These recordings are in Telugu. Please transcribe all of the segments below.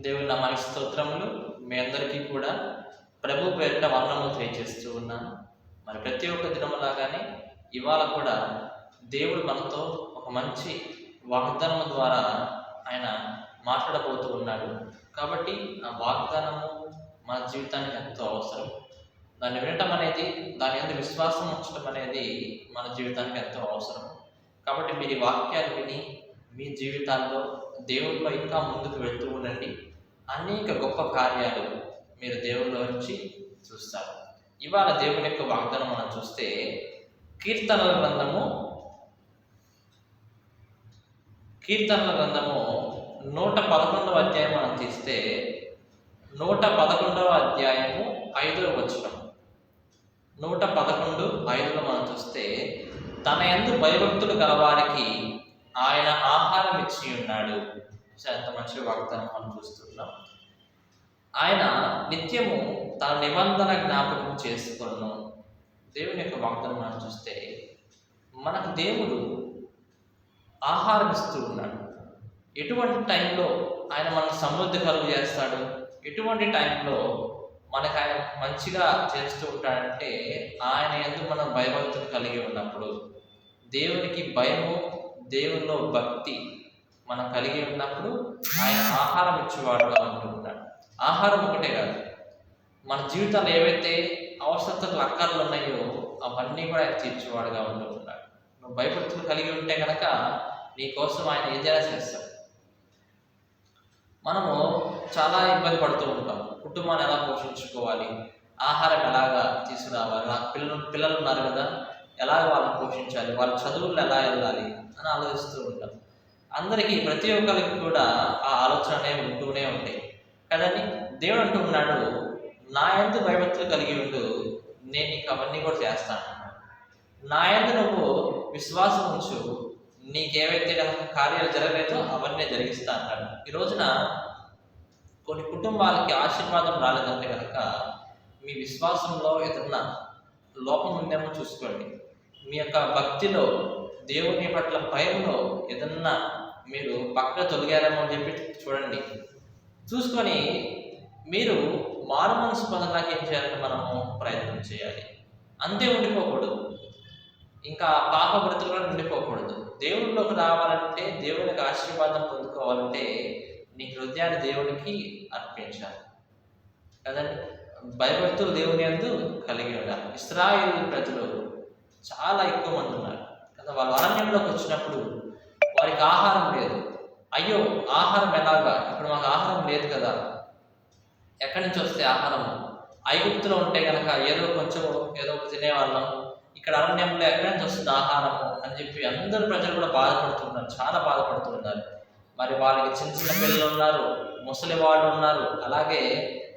దేవుళ్ళ మన స్తోత్రములు. మీ అందరికీ కూడా ప్రభు పేరిట వర్ణము తెలియజేస్తూ ఉన్నాను. మరి ప్రతి ఒక్క దినములాగానే ఇవాళ కూడా దేవుడు మనతో ఒక మంచి వాగ్దానము ద్వారా ఆయన మాట్లాడబోతూ ఉన్నాడు. కాబట్టి ఆ వాగ్దానము మన జీవితానికి ఎంతో అవసరం. దాన్ని వినటం అనేది దాని మీద విశ్వాసం ఉంచడం అనేది మన జీవితానికి ఎంతో అవసరం. కాబట్టి మీరు ఈ వాక్యాలు విని మీ జీవితాల్లో దేవుల్లో ఇంకా ముందుకు వెళ్తూ ఉండండి. అనేక గొప్ప కార్యాలు మీరు దేవుల్లో నుంచి చూస్తారు. ఇవాళ దేవుని యొక్క వాగ్దానం మనం చూస్తే కీర్తనల గ్రంథము కీర్తనల గ్రంథము నూట పదకొండవ అధ్యాయం మనం తీస్తే నూట పదకొండవ అధ్యాయము ఐదవ వచనం. నూట పదకొండు ఐదులో మనం చూస్తే తన ఎందు భయభక్తులు గలవారికి ఆయన ఆహారం ఇచ్చి ఉన్నాడు. ఎంత మంచి వాగ్దానం మనం చూస్తున్నాం ఆయన నిత్యము తన నిబంధన జ్ఞాపకం చేసుకున్నాను దేవుని యొక్క వాగ్దానం మనం చూస్తే మనకు దేవుడు ఆహారం ఇస్తూ ఉన్నాడు. ఎటువంటి టైంలో ఆయన మనకు సమృద్ధి కలుగు చేస్తాడు? ఎటువంటి టైంలో మనకు ఆయన మంచిగా చేస్తూ ఉంటాడంటే ఆయన ఎందుకు మనం భయభక్తులు కలిగి ఉన్నప్పుడు దేవునికి భయము దేవుల్లో భక్తి మనం కలిగి ఉన్నప్పుడు ఆయన ఆహారం ఇచ్చేవాడుగా ఉంటున్నాడు ఆహారం ఒకటే కాదు మన జీవితాలు ఏవైతే అవసరతలు అక్కర్లు ఉన్నాయో అవన్నీ కూడా ఆయన తీర్చేవాడుగా ఉంటున్నాడు నువ్వు భయభక్తులు కలిగి ఉంటే కనుక నీ కోసం ఆయన ఏదైనా చేస్తాడు. మనము చాలా ఇబ్బంది పడుతూ ఉంటాం. కుటుంబాన్ని ఎలా పోషించుకోవాలి? ఆహారం ఎలాగా తీసుకురావాలి? నాకు పిల్లలు పిల్లలు ఉన్నారు కదా ఎలాగ వాళ్ళని పోషించాలి వాళ్ళ చదువుల్లో ఎలా వెళ్ళాలి అని ఆలోచిస్తూ ఉంటారు అందరికీ ప్రతి ఒక్కరికి కూడా ఆ ఆలోచన అనేవి ఉంటూనే ఉంటాయి. కదండి? దేవుడు అంటున్నాడు నా ఎందు భయభక్తులు కలిగి ఉండు నేను నీకు అవన్నీ కూడా చేస్తాను. నా ఎందు నువ్వు విశ్వాసం ఉంచు నీకేవైతే కార్యాలు జరగలేదో అవన్నీ జరిగిస్తా అంటాడు ఈ రోజున కొన్ని కుటుంబాలకి ఆశీర్వాదం రాలేదంటే కనుక మీ విశ్వాసంలో ఏదన్నా లోపం ఉందేమో చూసుకోండి. మీ యొక్క భక్తిలో దేవుని పట్ల భయంలో ఏదన్నా మీరు పక్క తొలగారేమో అని చెప్పి చూడండి. చూసుకొని మీరు మారు మనసు పొందడానికి ఏం చేయాలంటే మనము ప్రయత్నం చేయాలి. అంతే ఉండిపోకూడదు. ఇంకా పాప వృత్తిలో ఉండిపోకూడదు దేవుడిలోకి రావాలంటే దేవునికి ఆశీర్వాదం పొందుకోవాలంటే నీ హృదయాన్ని దేవునికి అర్పించాలి. కదండి? భయభక్తులు దేవుని అందు కలిగి ఉండాలి. ఇస్రాయిల్ ప్రజలు చాలా ఎక్కువ మంది ఉన్నారు. కదా వాళ్ళు అరణ్యంలోకి వచ్చినప్పుడు వారికి ఆహారం లేదు. అయ్యో ఆహారం ఎలాగా? ఇప్పుడు మాకు ఆహారం లేదు కదా. ఎక్కడి నుంచి వస్తే ఆహారం? ఐగుప్తులో ఉంటే కనుక ఏదో కొంచెం ఏదో ఒకటి తినేవాళ్ళం. ఇక్కడ అరణ్యంలో ఎక్కడి నుంచి వస్తుంది ఆహారము అని చెప్పి అందరు ప్రజలు కూడా బాధపడుతున్నారు. చాలా బాధపడుతున్నారు. మరి వాళ్ళకి చిన్న చిన్న పిల్లలు ఉన్నారు ముసలి వాళ్ళు ఉన్నారు. అలాగే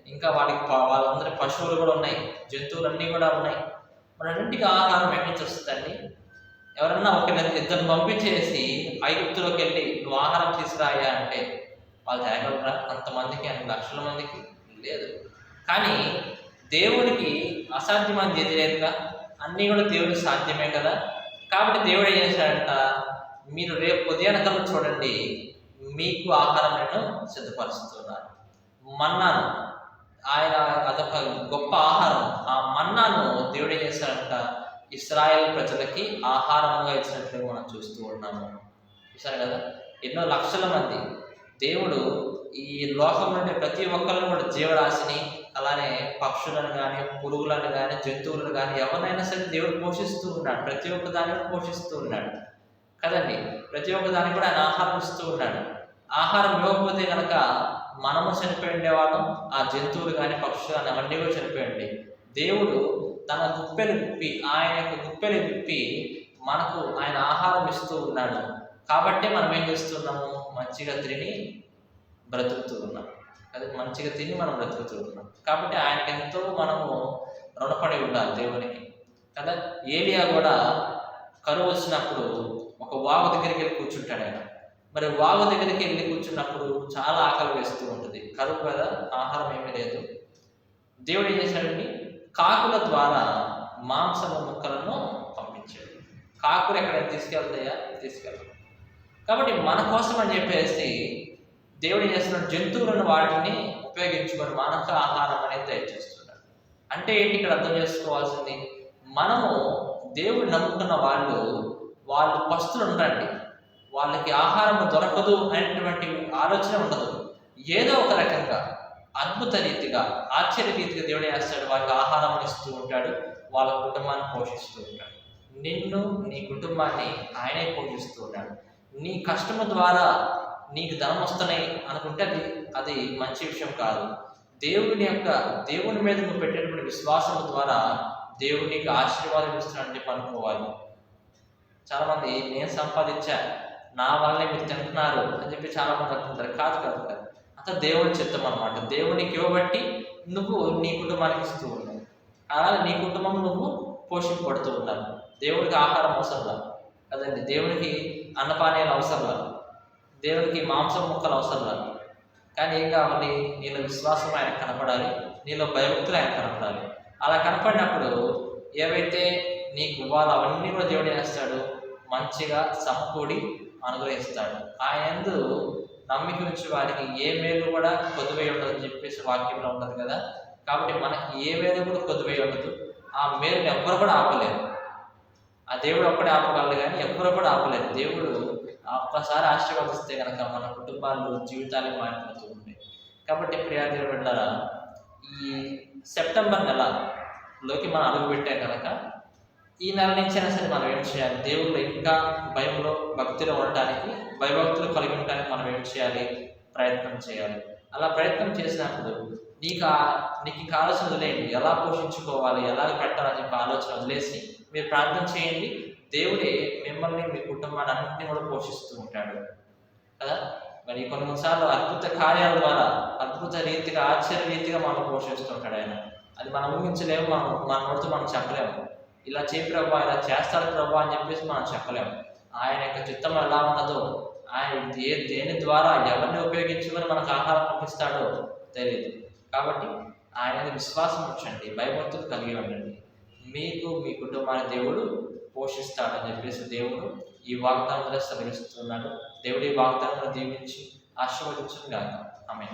ఇంకా వాళ్ళకి వాళ్ళందరి పశువులు కూడా ఉన్నాయి. జంతువులన్నీ కూడా ఉన్నాయి. రెండింటికి ఆహారం ఎక్కడి వస్తుందండి? ఎవరన్నా ఒక ఇద్దరు పంపించేసి ఐగుప్తులోకి వెళ్ళి నువ్వు ఆహారం తీసుకురాయా అంటే వాళ్ళు తేగలరా? అంతమందికి అన్ని లక్షల మందికి? లేదు. కానీ దేవుడికి అసాధ్యమైనది ఏది లేదుగా? అన్నీ కూడా దేవుడికి సాధ్యమే కదా? కాబట్టి దేవుడు ఏం చేశాడంట? మీరు రేపు ఉదయానకల్లా చూడండి మీకు ఆహారం నేను సిద్ధపరుస్తున్నాను. మన్నాను ఆయన అదొక గొప్ప ఆహారం. ఆ మన్నాను దేవుడు ఏం చేశాడంట? ప్రజలకి ఆహారంగా ఇచ్చినట్లు మనం చూస్తూ ఉన్నాము. చూసారు కదా? ఎన్నో లక్షల మంది. దేవుడు ఈ లోకంలోని ప్రతి ఒక్కరిని కూడా జీవరాశిని అలానే పక్షులను కానీ పురుగులను కానీ జంతువులను కానీ ఎవరినైనా సరే దేవుడు పోషిస్తూ ఉన్నాడు. ప్రతి ఒక్క దాన్ని పోషిస్తూ ఉన్నాడు. కదండి? ప్రతి ఒక్క దానికి కూడా ఆయన ఆహారం ఇస్తూ ఉన్నాడు. ఆహారం ఇవ్వకపోతే కనుక మనము చనిపోయి ఉండేవాళ్ళం ఆ జంతువులు కానీ పక్షులు కానీ అవన్నీ కూడా చనిపోయి ఉండే. దేవుడు తన గుప్పెలు విప్పి ఆయన యొక్క గుప్పెలు విప్పి మనకు ఆయన ఆహారం ఇస్తూ ఉన్నాడు. కాబట్టి మనం ఏం చేస్తున్నాము? మంచిగా తిని బ్రతుకుతూ ఉన్నాం. అది మంచిగా తిని మనం బ్రతుకుతూ ఉన్నాం. కాబట్టి ఆయనకి ఎంతో మనము రుణపడి ఉండాలి దేవునికి. కదా? ఏలియా కూడా కరువు వచ్చినప్పుడు ఒక వాగు దగ్గరికి వెళ్ళి కూర్చుంటాడు ఆయన. మరి వాగు దగ్గరికి వెళ్ళి కూర్చున్నప్పుడు చాలా ఆకలి వేస్తూ ఉంటుంది. కరువు కదా ఆహారం ఏమీ లేదు. దేవుడు ఏం చేశాడండి కాకుల ద్వారా మాంసము ముక్కలను పంపించాడు. కాకులు ఎక్కడైనా తీసుకెళ్తాయా? తీసుకెళ్ళదు కాబట్టి మన కోసం అని చెప్పేసి దేవుడు ఏం చేస్తున్నాడు? జంతువులను వాటిని ఉపయోగించుకొని మనకు ఆహారం అనేది దయచేస్తున్నాడు అంటే ఏంటి ఇక్కడ అర్థం చేసుకోవాల్సింది? మనము దేవుడు నమ్ముకున్న వాళ్ళు వాళ్ళు పస్తులు ఉండండి వాళ్ళకి ఆహారం దొరకదు అనేటువంటి ఆలోచన ఉండదు. ఏదో ఒక రకంగా అద్భుత రీతిగా ఆశ్చర్య రీతిగా దేవుడు చేస్తాడు? వాళ్ళకి ఆహారం ఇస్తూ ఉంటాడు వాళ్ళ కుటుంబాన్ని పోషిస్తూ ఉంటాడు. నిన్ను నీ కుటుంబాన్ని ఆయనే పోషిస్తూ ఉన్నాడు నీ కష్టము ద్వారా నీకు ధనం వస్తున్నాయి అనుకుంటే అది అది మంచి విషయం కాదు. దేవుని యొక్క దేవుని మీద నువ్వు పెట్టేటువంటి విశ్వాసం ద్వారా దేవుడు నీకు ఆశీర్వాదం ఇస్తున్నాడని చెప్పి అనుకోవాలి. చాలామంది నేను సంపాదించా నా వల్లనే మీరు తింటున్నారు అని చెప్పి చాలామంది అనుకుంటారు కాదు కాదు కాదు. అంత దేవుడి చిత్తం అనమాట దేవునికి ఇవ్వబట్టి నువ్వు నీ కుటుంబానికి ఇస్తూ ఉన్నావు. అలాగే నీ కుటుంబం నువ్వు పోషింపబడుతూ ఉన్నావు. దేవుడికి ఆహారం అవసరం కదండి? దేవునికి అన్నపానీయాలు అవసరంలా దేవునికి మాంసం ముక్కలు అవసరంలా కానీ ఏం కావాలి? నీలో విశ్వాసం ఆయన కనపడాలి. నీలో భయభక్తులు ఆయన కనపడాలి. అలా కనపడినప్పుడు ఏవైతే నీకు ఇవ్వాలో అవన్నీ కూడా దేవుడు చేస్తాడు? మంచిగా సమకూడి అనుగ్రహిస్తాడు. ఆయందు నమ్మిక ఉంచి వారికి ఏ మేలు కూడా కొద్దువై అని చెప్పేసి వాక్యంలో ఉండదు కదా. కాబట్టి మనకి ఏ మేలు కూడా కొద్దువై ఉండదు. ఆ మేలుని ఎవ్వరు కూడా ఆపలేరు. ఆ దేవుడు ఒక్కడే ఆపగలడు కానీ ఎవ్వరు కూడా ఆపలేరు. దేవుడు ఒక్కసారి ఆశీర్వదిస్తే కనుక మన కుటుంబాలు జీవితాలు మారిపోతూ ఉంటాయి. కాబట్టి ప్రియాదేవి వెళ్ళారా ఈ సెప్టెంబర్ నెలలోకి మనం అడుగు పెట్టే కనుక ఈ నెల నుంచి సరే మనం ఏం చేయాలి? దేవుళ్ళు ఇంకా భయంలో భక్తిలో ఉండటానికి భయభక్తులు కలిగి ఉండటానికి మనం ఏం చేయాలి? ప్రయత్నం చేయాలి. అలా ప్రయత్నం చేసినప్పుడు నీకు ఆ నీకు ఆలోచన వదిలేయండి. ఎలా పోషించుకోవాలి? ఎలా పెట్టాలని చెప్పి ఆలోచన వదిలేసి మీరు ప్రార్థన చేయండి. దేవుడే మిమ్మల్ని మీ కుటుంబాన్ని అన్నింటినీ కూడా పోషిస్తూ ఉంటాడు. కదా? మరి కొన్ని కొన్నిసార్లు అద్భుత కార్యాల ద్వారా అద్భుత రీతిగా ఆశ్చర్య రీతిగా మనం పోషిస్తూ ఉంటాడు ఆయన. అది మనం ఊహించలేము మనం మన నోటితో మనం చెప్పలేము. ఇలా చేయి ప్రభా ఇలా చేస్తాడు ప్రభా అని చెప్పేసి మనం చెప్పలేము ఆయన యొక్క చిత్తం ఎలా ఉన్నదో ఆయన ఏ దేని ద్వారా ఎవరిని ఉపయోగించుకొని మనకు ఆహారం పంపిస్తాడో తెలియదు కాబట్టి ఆయన విశ్వాసం ఉంచండి భయభక్తులు కలిగి ఉండండి. మీకు మీ కుటుంబాన్ని దేవుడు పోషిస్తాడని చెప్పేసి దేవుడు ఈ వాగ్దానంలో సెలవిస్తున్నాడు. దేవుడు ఈ వాగ్దానంలో దీవించి ఆశీర్వదించుగాక ఆమె